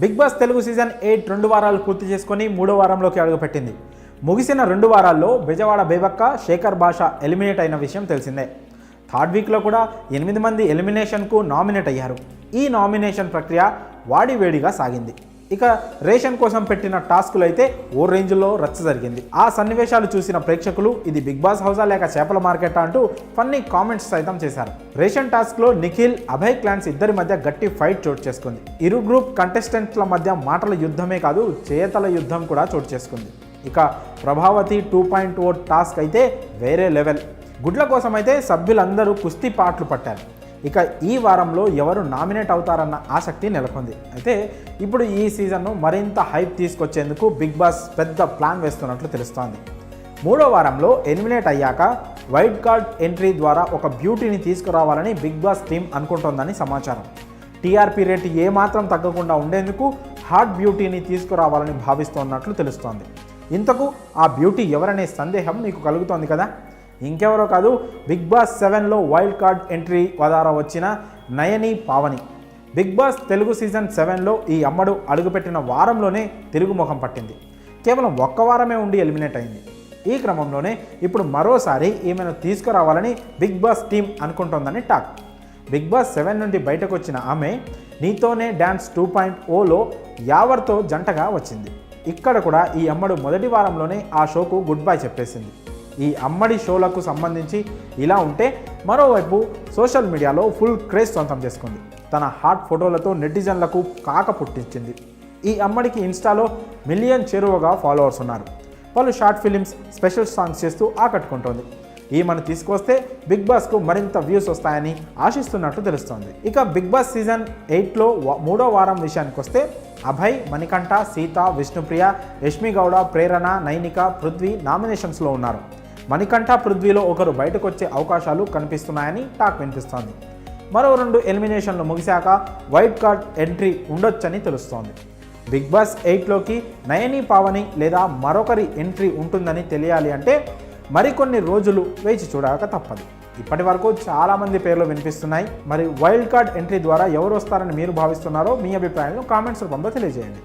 Bigg Boss Telugu season eight రెండు వారాలు పూర్తి చేసుకొని మూడో వారంలోకి అడుగుపెట్టింది. ముగిసిన రెండు వారాల్లో బెజవాడ బేబక్క శేఖర్ భాష ఎలిమినేట్ అయిన విషయం తెలిసిందే. థర్డ్ వీక్లో కూడా ఎనిమిది మంది ఎలిమినేషన్కు నామినేట్ అయ్యారు. ఈ నామినేషన్ ప్రక్రియ వాడివేడిగా సాగింది. ఇక రేషన్ కోసం పెట్టిన టాస్కులు అయితే ఓ రేంజ్లో రచ్చ జరిగింది. ఆ సన్నివేశాలు చూసిన ప్రేక్షకులు ఇది బిగ్ బాస్ హౌసా లేక చేపల మార్కెట్ అంటూ ఫన్నీ కామెంట్స్ సైతం చేశారు. రేషన్ టాస్క్లో నిఖిల్ అభయ్ క్లాన్స్ ఇద్దరి మధ్య గట్టి ఫైట్ చోటు చేసుకుంది. ఇరు గ్రూప్ కంటెస్టెంట్ల మధ్య మాటల యుద్ధమే కాదు చేతల యుద్ధం కూడా చోటు చేసుకుంది. ఇక Prabhavati two point o task అయితే వేరే లెవెల్. గుడ్ల కోసం అయితే సభ్యులందరూ కుస్తీ పాటలు పట్టారు. ఇక ఈ వారంలో ఎవరు నామినేట్ అవుతారన్న ఆసక్తి నెలకొంది. అయితే ఇప్పుడు ఈ సీజన్ను మరింత హైప్ తీసుకొచ్చేందుకు బిగ్ బాస్ పెద్ద ప్లాన్ వేస్తున్నట్లు తెలుస్తోంది. మూడో వారంలో ఎలిమినేట్ అయ్యాక వైట్ కార్డ్ ఎంట్రీ ద్వారా ఒక బ్యూటీని తీసుకురావాలని బిగ్ బాస్ టీం అనుకుంటోందని సమాచారం. టీఆర్పీ రేటు ఏమాత్రం తగ్గకుండా ఉండేందుకు హాట్ బ్యూటీని తీసుకురావాలని భావిస్తోన్నట్లు తెలుస్తోంది. ఇంతకు ఆ బ్యూటీ ఎవరనే సందేహం మీకు కలుగుతోంది కదా? ఇంకెవరో కాదు బిగ్ బాస్ సెవెన్లో వైల్డ్ కార్డ్ ఎంట్రీ ద్వారా వచ్చిన Nayani Pavani. Bigg Boss Telugu season సెవెన్లో ఈ అమ్మడు అడుగుపెట్టిన వారంలోనే తిరుగుముఖం పట్టింది. కేవలం ఒక్క వారమే ఉండి ఎలిమినేట్ అయింది. ఈ క్రమంలోనే ఇప్పుడు మరోసారి ఈమెను తీసుకురావాలని బిగ్ బాస్ టీం అనుకుంటోందని టాక్. బిగ్ బాస్ సెవెన్ నుండి బయటకు వచ్చిన ఆమె నీతోనే డ్యాన్స్ టూ పాయింట్ ఓలో యావర్తో జంటగా వచ్చింది. ఇక్కడ కూడా ఈ అమ్మడు మొదటి వారంలోనే ఆ షోకు గుడ్ బై చెప్పేసింది. ఈ అమ్మడి షోలకు సంబంధించి ఇలా ఉంటే మరోవైపు సోషల్ మీడియాలో ఫుల్ క్రేజ్ సొంతం చేసుకుంది. తన హాట్ ఫోటోలతో నెటిజన్లకు కాక పుట్టించింది. ఈ అమ్మడికి ఇన్స్టాలో మిలియన్ చేరువగా ఫాలోవర్స్ ఉన్నారు. పలు షార్ట్ ఫిలిమ్స్ స్పెషల్ సాంగ్స్ చేస్తూ ఆకట్టుకుంటోంది. ఈమెను తీసుకొస్తే బిగ్ బాస్కు మరింత వ్యూస్ వస్తాయని ఆశిస్తున్నట్లు తెలుస్తోంది. ఇక బిగ్ బాస్ సీజన్ ఎయిట్లో మూడో వారం విషయానికి వస్తే అభయ్ మణికంఠ సీత విష్ణుప్రియ యష్మి గౌడ ప్రేరణ నైనిక పృథ్వీ నామినేషన్స్లో ఉన్నారు. మణికంఠ పృథ్వీలో ఒకరు బయటకు వచ్చే అవకాశాలు కనిపిస్తున్నాయని టాక్ వినిపిస్తోంది. మరో రెండు ఎలిమినేషన్లు ముగిశాక వైట్ కార్డ్ ఎంట్రీ ఉండొచ్చని తెలుస్తోంది. బిగ్ బాస్ ఎయిట్లోకి నయని పావని లేదా మరొకరి ఎంట్రీ ఉంటుందని తెలియాలి అంటే మరికొన్ని రోజులు వేచి చూడక తప్పదు. ఇప్పటి వరకు చాలామంది పేర్లు వినిపిస్తున్నాయి. మరి వైల్డ్ కార్డ్ ఎంట్రీ ద్వారా ఎవరు వస్తారని మీరు భావిస్తున్నారో మీ అభిప్రాయాలను కామెంట్స్ రూపంలో తెలియజేయండి.